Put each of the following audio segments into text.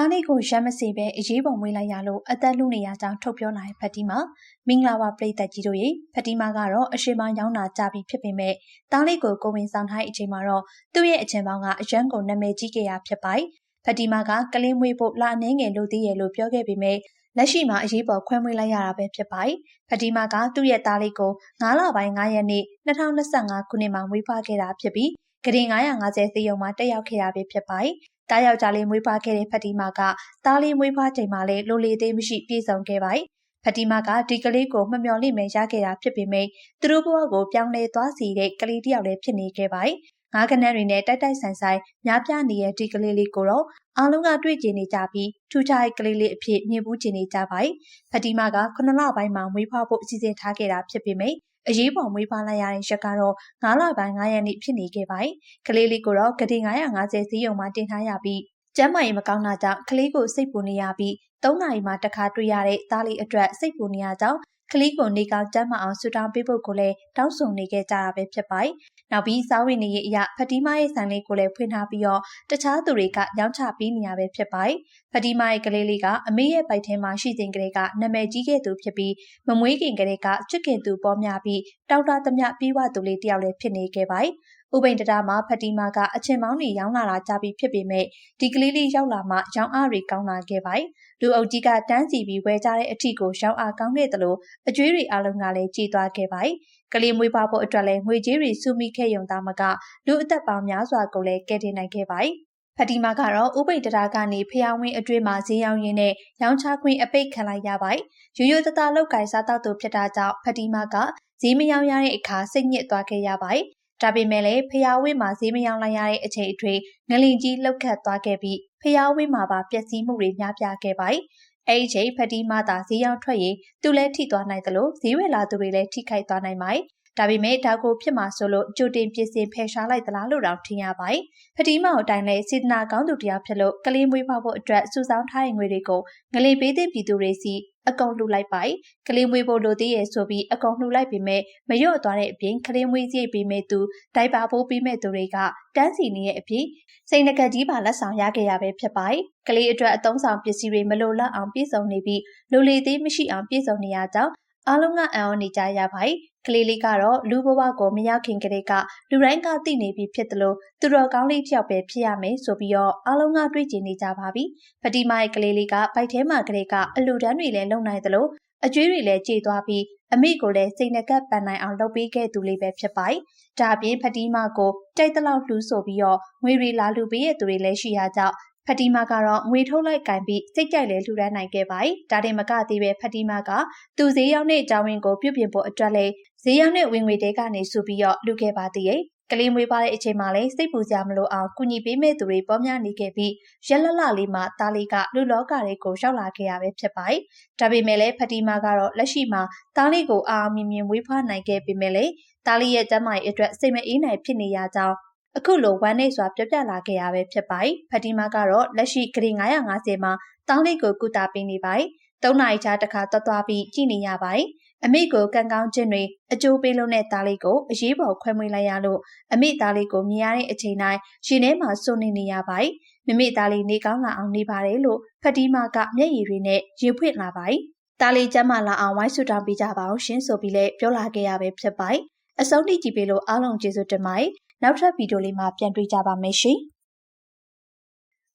သားလေးကိုရမ်းမစေပဲအရေးပေါ်မွေးလိုက်ရလို့အသက်လူနေရကြောင်းထုတ်ပြောလာတဲ့ဖတီမာမင်္ဂလာပါပရိသတ်ကြီးတို့ရေဖတီမာကတော့အရှိမရောင်းတာကြပြီဖြစ်ပေမဲ့သားလေးကိုကိုဝင်ဆောင်ထားတဲ့အချိန်မှာတော့သူ့ရဲ့အချိန်ပေါင်းကအရန်ကိုနာမည်ကြီးခဲ့ရဖြစ်ပါတယ်ဖတီမာကကလင်းမွေးဖို့လာအနေငယ်လို့သေးရဲ့လို့ပြောခဲ့ပေမဲ့လက်ရှိမှာအရေးပေါ်ခွဲမွေးလိုက်ရတာပဲဖြစ်ပါတယ်ဖတီမာကသူ့ရဲ့သားလေးကို9လပိုင်း9ရက်နေ့2025ခုနှစ်မှာမွေးဖွားခဲ့တာဖြစ်ပြီးဂရင်950သေယုံမှာတက်ရောက်ခဲ့တာပဲဖြစ်ပါတယ် တားယောက်ျားလေးမွေးဖွားခဲ့တဲ့ဖတီမာကသားလေးမွေးဖွားချိန်မှာလည်းလိုလေသေးမရှိပြေဆုံးခဲ့ပါတယ်။ဖတီမာကဒီကလေးကိုမမျှော်လင့်မဲရခဲ့တာဖြစ်ပေမဲ့သူတို့ဘဝကိုပြောင်းလဲသွားစေတဲ့ကလေးတစ်ယောက်လည်းဖြစ်နေခဲ့ပါတယ်။ငါးကနန်းတွေနဲ့တိုက်တိုက်ဆိုင်ဆိုင်များပြားနေတဲ့ဒီကလေးလေးကိုတော့အားလုံးကတွေ့ကျင်နေကြပြီးထူးခြားတဲ့ကလေးလေးအဖြစ်မြင်ဘူးကျင်နေကြပါတယ်။ဖတီမာက9လပိုင်းမှာမွေးဖွားဖို့အစီအစဉ်ထားခဲ့တာဖြစ်ပေမဲ့ အရေးပေါ်မွေးဖွားလိုက်ရတဲ့ရက်ကတော့9လပိုင်း9ရက်နေ့ဖြစ်နေခဲ့ပါတယ်။ကလေးလေးကိုတော့ဂတိ950ဈေးရုံမှာတင်ထားရပြီးကျမ်းမာရေးမကောင်းတာကြောင့်ကလေးကိုစိတ်ပူနေရပြီး၃နာရီမှတစ်ခါတွေ့ရတဲ့သားလေးအတွက်စိတ်ပူနေရကြောင်း ကလေးကိုနေကောင်းကျမ်းမာအောင်ဆူတောင်းပေးဖို့ကိုလည်းတောင်းဆိုနေခဲ့ကြတာပဲဖြစ်ပါတယ်။နောက်ပြီးစားဝတ်နေရေးအရာဖတီမာရဲ့ဆိုင်လေးကိုလည်းဖွင့်ထားပြီးတော့တခြားသူတွေကရောင်းချပေးနေရပဲဖြစ်ပါတယ်။ဖတီမာရဲ့ကလေးလေးကအမေရဲ့ပိုက်ထဲမှာရှိစဉ်ကလေးကနာမည်ကြီးခဲ့သူဖြစ်ပြီးမမွေးခင်ကလေးကချစ်ခင်သူပေါ်များပြီးတောက်တာသမျှပြီးဝသူလေးတယောက်လည်းဖြစ်နေခဲ့ပါတယ်။ ဥပိန်တတာမှာဖတီမာကအချင်းမောင်းတွေရောင်းလာတာကြပြီးဖြစ်ပေမဲ့ဒီကလေးလေးရောက်လာမှရောင်းအားတွေကောင်းလာခဲ့ပါတယ်။လူအုပ်ကြီးကတန်းစီပြီးဝဲကြတဲ့အထီကိုရောင်းအားကောင်းခဲ့တယ်လို့အကျွေးတွေအလုံးကလည်းကြည်သွားခဲ့ပါတယ်။ကလေးမွေးဖွားဖို့အတွက်လည်းငွေကြေးတွေစုမိခဲ့ရုံသားမကလူအသက်ပေါင်းများစွာကိုလည်းကယ်တင်နိုင်ခဲ့ပါတယ်။ဖတီမာကတော့ဥပိတ်တရာကနေဖျားဝင်းအတွင်းမှာဈေးရောင်းရင်းနဲ့ရောင်းချခွင့်အပိတ်ခံလိုက်ရပါတယ်။ရိုးရိုးသားသားလောက်ကင်စားတော့သူဖြစ်တာကြောင့်ဖတီမာကဈေးမရောင်းရတဲ့အခါစိတ်ညစ်သွားခဲ့ရပါတယ် ဒါပေမဲ့လည်းဖျားဝင်းမှာဈေးမရောင်းလိုက်ရတဲ့အချိန်အတွင်းငလင်ကြီးလှုပ်ခတ်သွားခဲ့ပြီးဖျားဝင်းမှာပါပျက်စီးမှုတွေများပြားခဲ့ပါတယ်။အဲဒီချိန်ဖတီမာသာဈေးရောင်းထွက်ရင်သူလည်းထိသွားနိုင်သလိုဈေးဝယ်လာသူတွေလည်းထိခိုက်သွားနိုင်ပါတယ်။ဒါပေမဲ့ဒါကိုဖြစ်မှာဆိုလို့ကြိုတင်ပြင်ဆင်ဖယ်ရှားလိုက်သလားလို့တော့ထင်ရပါတယ်။ဖတီမောင်အတိုင်းလဲစေတနာကောင်းသူတရားဖြစ်လို့ကလေးမွေးဖွားဖို့အတွက်စုဆောင်းထားတဲ့ငွေတွေကိုငလေးပေးတဲ့ပြည်သူတွေစီ အကုန်လှူလိုက်ပါ။ကလေးမွေးဖို့လိုသေးရဲ့ဆိုပြီးအကုန်လှူလိုက်ပေမဲ့မလျော့သွားတဲ့အပြင်ကလေးမွေးစိတ်ပေးမဲ့သူဒိုက်ပါဖို့ပေးမဲ့သူတွေကတန်းစီနေတဲ့အပြင်စိန်နကကြီးပါလက်ဆောင်ရခဲ့ရပဲဖြစ်ပါတယ်။ကလေးအတွက်အသုံးဆောင်ပစ္စည်းတွေမလိုလောက်အောင်ပြည့်စုံနေပြီးလိုလေသေးမရှိအောင်ပြည့်စုံနေရကြောင်းအားလုံးကအံ့ဩနေကြရပါတယ်။ ကလေးလေးကတော့လူဘဝကိုမရောက်ခင်ကလေးကလူတိုင်းကသိနေပြီဖြစ်တယ်လို့သူတော်ကောင်းလေးတစ်ယောက်ပဲဖြစ်ရမယ်ဆိုပြီးတော့အားလုံးကတွေးကြည့်နေကြပါပြီ။ဖတီမာရဲ့ကလေးလေးကဘိုက်ထဲမှာကလေးကအလူတန်းတွေလည်းလုံနိုင်တယ်လို့အကျွေးတွေလည်းကြေသွားပြီးအမိကိုလည်းစိတ်နှကပ်ပန်နိုင်အောင်လုပ်ပေးခဲ့သူလေးပဲဖြစ်ပါတယ်။ဒါအပြင်ဖတီမာကိုတိုက်တလောက်လှူဆိုပြီးတော့ငွေရီလာလူပေးရဲ့သူတွေလည်းရှိရကြောင်းဖတီမာကတော့ငွေထုတ်လိုက်ကင်ပြီးစိတ်ကြိုက်လဲလှူဒန်းနိုင်ခဲ့ပါတယ်။ဒါတင်မကသေးပဲဖတီမာကသူဈေးရောက်တဲ့အကြောင်းရင်းကိုပြုပြင်ဖို့အတွက်လဲ ဈေးရောက်တဲ့ဝင်ငွေတဲကနေစုပြီးတော့လှူခဲ့ပါသေးရဲ့။ကလေးမွေးပါတဲ့အချိန်မှာလည်းစိတ်ပူစရာမလိုအောင်ကုညီပေးမဲ့သူတွေပေါ်များနေခဲ့ပြီးရက်လလလေးမှာတားလေးကလူလောကတွေကိုရောက်လာခဲ့ရပဲဖြစ်ပါတယ်။ဒါပေမဲ့လည်းဖတီမာကတော့လက်ရှိမှာတားလေးကိုအာအမြင်မြင်ဝေးဖွားနိုင်ခဲ့ပေမဲ့လည်းတားလေးရဲ့ကျမ်းမာရေးအတွက်စိတ်မအေးနိုင်ဖြစ်နေရကြောင်းအခုလိုဝမ်းနေစွာပြပြလာခဲ့ရပဲဖြစ်ပါတယ်။ဖတီမာကတော့လက်ရှိဂရီ950မှာတောင်းလေးကိုကုသပေးနေပါတယ်။၃နာရီချာတစ်ခါသွားသွားပြီးကြည့်နေရပါတယ်။ အမိကိုကံကောင်းခြင်းတွေအကျိုးပေးလို့တဲ့သားလေးကိုအရေးပေါ်ခွဲမွေးလိုက်ရလို့အမိသားလေးကိုမြင်ရတဲ့အချိန်တိုင်းရှင်ထဲမှာစွန့်နေနေရပါတယ်။မမိသားလေးနေကောင်းလာအောင်နေပါတယ်လို့ဖတီမာကမျက်ရည်တွေနဲ့ရေဖွင့်လာပါတယ်။သားလေးကျမလာအောင်ဝိုင်းဆူတောင်းပေးကြပါအောင်ရှင်ဆိုပြီးလဲပြောလာခဲ့ရပဲဖြစ်ပါတယ်။အဆုံးထိကြည့်ပေးလို့အားလုံးကျေးဇူးတင်ပါတယ်။နောက်ထပ်ဗီဒီယိုလေးမှာပြန်တွေ့ကြပါမယ်ရှင်။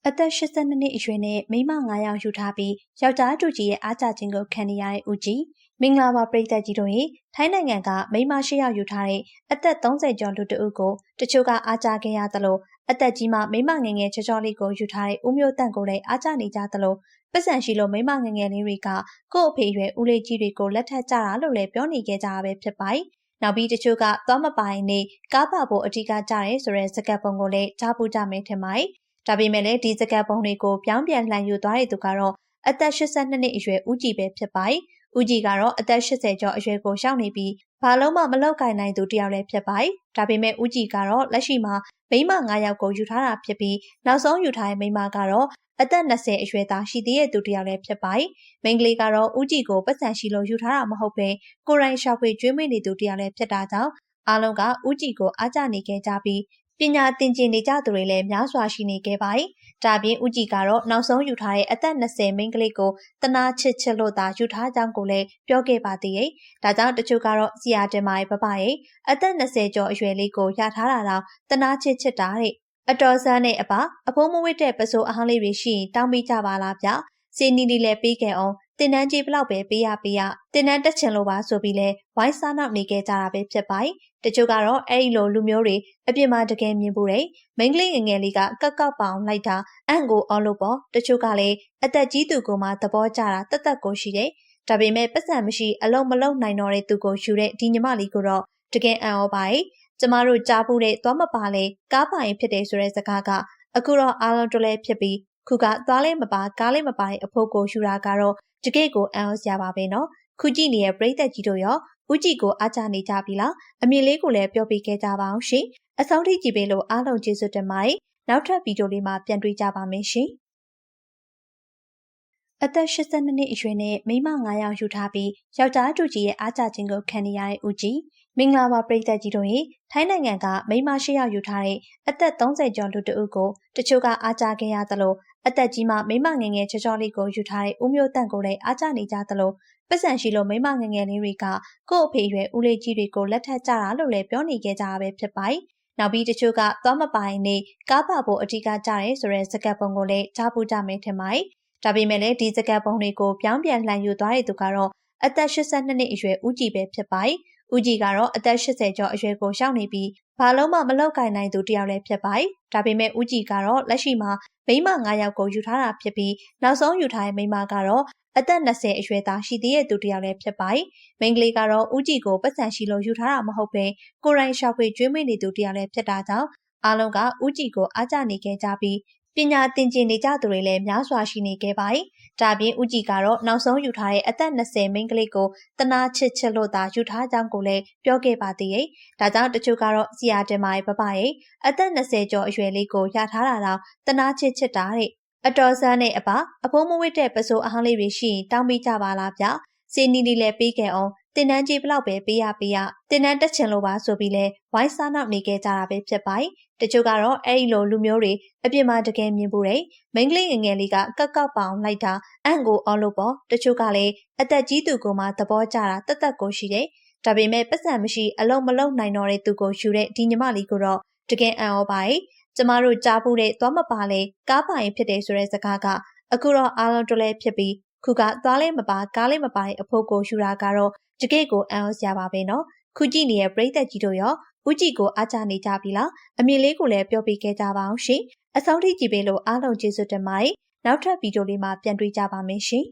အသက်82နှစ်အရွယ်နဲ့မိန်းမ9ယောက်ယူထားပြီးယောက်ျားတူကြီးရဲ့အားကြခြင်းကိုခံနေရတဲ့ဦးကြီး မင်္ဂလာပါပရိသတ်ကြီးတို့ရေထိုင်းနိုင်ငံကမိန်းမရှိယောက်ယူထားတဲ့အသက်30ကျော်လူတဦးကိုတချို့ကအားကြခဲ့ရသလိုအသက်ကြီးမှမိန်းမငငယ်ချောချောလေးကိုယူထားတဲ့ဦးမျိုးတန့်ကိုလည်းအားကြနေကြသလိုပတ်စံရှိလို့မိန်းမငငယ်လေးတွေကကို့အဖေရွယ်ဦးလေးကြီးတွေကိုလက်ထပ်ကြတာလို့လည်းပြောနေကြကြတာပဲဖြစ်ပါတယ်နောက်ပြီးတချို့ကသွားမပိုင်နေကားပါဖို့အထူးကကြရဲဆိုတဲ့စကတ်ပုံကိုလည်းကြားပူကြမယ်ထင်ပါတယ်။ဒါပေမဲ့လည်းဒီစကတ်ပုံတွေကိုပြောင်းပြန်လှန်ယူသွားတဲ့သူကတော့အသက်82နှစ်အရွယ်ဦးကြည်ပဲဖြစ်ပါတယ်။ ဦးကြည်ကတော့အသက်80ကျော်အရွယ်ကိုရောက်နေပြီးဘာလုံးမှမလောက်ကင်နိုင်သူတယောက်လည်းဖြစ်ပါတယ်။ဒါပေမဲ့ဦးကြည်ကတော့လက်ရှိမှာမိမ9ယောက်ကိုယူထားတာဖြစ်ပြီးနောက်ဆုံးယူထားတဲ့မိမကတော့အသက်20အရွယ်သားရှိသေးတဲ့သူတစ်ယောက်လည်းဖြစ်ပါတယ်။မိန်းကလေးကတော့ဦးကြည်ကိုပတ်စံရှိလို့ယူထားတာမဟုတ်ဘဲကိုရိုင်းရှာဖွေကျွေးမွေးနေသူတစ်ယောက်လည်းဖြစ်တာကြောင့်အားလုံးကဦးကြည်ကိုအားကျနေခဲ့ကြပြီးပညာသင်ကျင်နေကြသူတွေလည်းများစွာရှိနေခဲ့ပါတယ် ဒါပြင်ဦးကြည်ကတော့နောက်ဆုံးယူထားတဲ့အသက်20မိန်းကလေးကိုတနာချစ်ချစ်လို့သာယူထားကြောင်းကိုလည်းပြောခဲ့ပါသေးတယ်။ဒါကြောင့်တချို့ကတော့စီယာတင်မာရဲ့ပပရဲ့အသက်20ကျော်အရွယ်လေးကိုရထားတာတော့တနာချစ်ချစ်တာတဲ့အတော်ဆန်းနဲ့အပအဖိုးမဝစ်တဲ့ပစိုးအဟောင်းလေးတွေရှိရင်တောင်းပေးကြပါလားဗျ။စီနီနီလည်းပေးခဲ့အောင် တင်တန်းကြီးဘလောက်ပဲပေးရပေးရတင်တန်းတက်ချင်လို့ပါဆိုပြီးလဲဝိုင်းစားနောက်နေခဲ့ကြတာပဲဖြစ်ပါတယ်။တချို့ကတော့အဲ့ဒီလိုလူမျိုးတွေအပြစ်မှာတကယ်မြင်ဖို့တယ်။မိန်းကလေးငငယ်လေးကကောက်ကောက်ပောင်လိုက်တာအံ့ကိုအော်လို့ပေါ့တချို့ကလည်းအသက်ကြီးသူကမှသဘောကျတာတသက်ကိုရှိတယ်။ဒါပေမဲ့ပတ်စံမရှိအလုံးမလုံးနိုင်တော့တဲ့သူကိုယူတဲ့ဒီညီမလေးကိုတော့တကယ်အံ့ဩပါရဲ့။ကျမတို့ကြားဖို့တဲ့သွားမပါလေကားပိုင်ဖြစ်တယ်ဆိုတဲ့စကားကအခုတော့အားလုံးတလဲဖြစ်ပြီး ခုကသွားလဲမပါကားလဲမပါတဲ့အဖို့ကိုယူတာကတော့တကယ့်ကိုအံ့ဩစရာပါပဲနော်ခုကြည့်နေတဲ့ပရိသတ်ကြီးတို့ရောဦးကြည်ကိုအားချနေကြပြီလားအမြင်လေးကိုလည်းပြောပြခဲ့ကြပါအောင်ရှင်အဆုံးထိကြည့်ပေးလို့အားလုံးကျေးဇူးတင်ပါတယ်နောက်ထပ်ဗီဒီယိုလေးမှာပြန်တွေ့ကြပါမယ်ရှင်အသက်82နှစ်အရွယ်နဲ့မိန်းမ9ယောက်ယူထားပြီးယောက်ျားတူကြီးရဲ့အားကြခြင်းကိုခံနေရတဲ့ဦးကြီးမင်္ဂလာပါပရိသတ်ကြီးတို့ရေထိုင်းနိုင်ငံကမိန်းမရှိယောက်ယူထားတဲ့အသက်30ကျော်လူတဦးကိုတချို့ကအားကြခဲ့ရသလို အသက်ကြီးမှမိမငငယ်ချောချောလေးကိုယူထားတဲ့ဦးမျိုးတန့်ကိုလည်းအားကျနေကြသလိုပတ်စံရှိလို့မိမငငယ်လေးတွေကကို့အဖေရွယ်ဦးလေးကြီးတွေကိုလက်ထပ်ကြတာလို့လည်းပြောနေခဲ့ကြတာပဲဖြစ်ပါတယ်။နောက်ပြီးတချို့ကသွားမပိုင်နေကားပါဖို့အဓိကကြရဲဆိုတဲ့စကတ်ပုံကိုလည်းကြားပူးကြမယ်ထင်ပါတယ်။ဒါပေမဲ့လည်းဒီစကတ်ပုံတွေကိုပြောင်းပြန်လှန်ယူသွားတဲ့သူကတော့အသက်82နှစ်အရွယ်ဦးကြည်ပဲဖြစ်ပါတယ်။ ဦးကြည်ကတော့အသက်80ကျော်အရွယ်ကိုရှောင်နေပြီးဘာလုံးမှမလောက်ကင်နိုင်သူတယောက်လည်းဖြစ်ပါတယ်။ဒါပေမဲ့ဦးကြည်ကတော့လက်ရှိမှာမိန်းမ9ယောက်ကိုယူထားတာဖြစ်ပြီးနောက်ဆုံးယူထားတဲ့မိန်းမကတော့အသက်20အရွယ်သားရှိသေးတဲ့သူတယောက်လည်းဖြစ်ပါတယ်။မိန်းကလေးကတော့ဦးကြည်ကိုပတ်စံရှိလို့ယူထားတာမဟုတ်ဘဲကိုရိုင်းရှောက်ဖွေကျွေးမွေးနေသူတယောက်လည်းဖြစ်တာကြောင့်အားလုံးကဦးကြည်ကိုအားကျနေခဲ့ကြပြီးပညာသင်ကျင်နေကြသူတွေလည်းများစွာရှိနေခဲ့ပါတယ်။ ဒါပြင်ဦးကြည်ကတော့နောက်ဆုံးယူထားတဲ့အသက်20မိန်းကလေးကိုတနာချစ်ချစ်လို့သာယူထားကြောင်းကိုလည်းပြောခဲ့ပါသေးရဲ့။ဒါကြောင့်တချို့ကတော့စီယာတင်မာရဲ့ပပရဲ့အသက်20ကျော်အရွယ်လေးကိုရထားတာတော့တနာချစ်ချစ်တာတဲ့အတော်ဆန်းနဲ့အပအဖိုးမဝစ်တဲ့ပစိုးအဟောင်းလေးတွေရှိရင်တောင်းပေးကြပါလားဗျ။စီနီနီလည်းပေးခဲ့အောင် တင်တန်းကြီးဘလောက်ပဲပေးရပေးရတင်တန်းတက်ချင်လို့ပါဆိုပြီးလဲဝိုင်းစားနောက်နေခဲ့ကြတာပဲဖြစ်ပါတယ်တချို့ကတော့အဲ့ဒီလိုလူမျိုးတွေအပြစ်မှာတကယ်မြင်ဖို့တယ်မိန်းကလေးငငယ်လေးကကောက်ကောက်ပောင်လိုက်တာအံ့ကိုအော်လို့ပေါ့တချို့ကလည်းအသက်ကြီးသူကမှသဘောကျတာတသက်ကိုရှိတယ်ဒါပေမဲ့ပတ်စံမရှိအလုံးမလုံးနိုင်တော့တဲ့သူကိုယူတဲ့ဒီညီမလေးကိုတော့တကယ်အံ့ဩပါရဲ့ကျမတို့ကြားဖို့တဲ့သွားမပါလေကားပိုင်ဖြစ်တယ်ဆိုတဲ့စကားကအခုတော့အားလုံးတလဲဖြစ်ပြီး ခုကသွားလဲမပါကားလဲမပါတဲ့အဖို့ကိုယူတာကတော့တကယ့်ကိုအံ့ဩစရာပါပဲနော်ခုကြည့်နေတဲ့ပရိသတ်ကြီးတို့ရောဦးကြည်ကိုအားချနေကြပြီလားအမြင်လေးကိုလည်းပြောပြခဲ့ကြပါအောင်ရှင်အဆုံးထိကြည့်ပေးလို့အားလုံးကျေးဇူးတင်ပါတယ်နောက်ထပ်ဗီဒီယိုလေးမှာပြန်တွေ့ကြပါမယ်ရှင်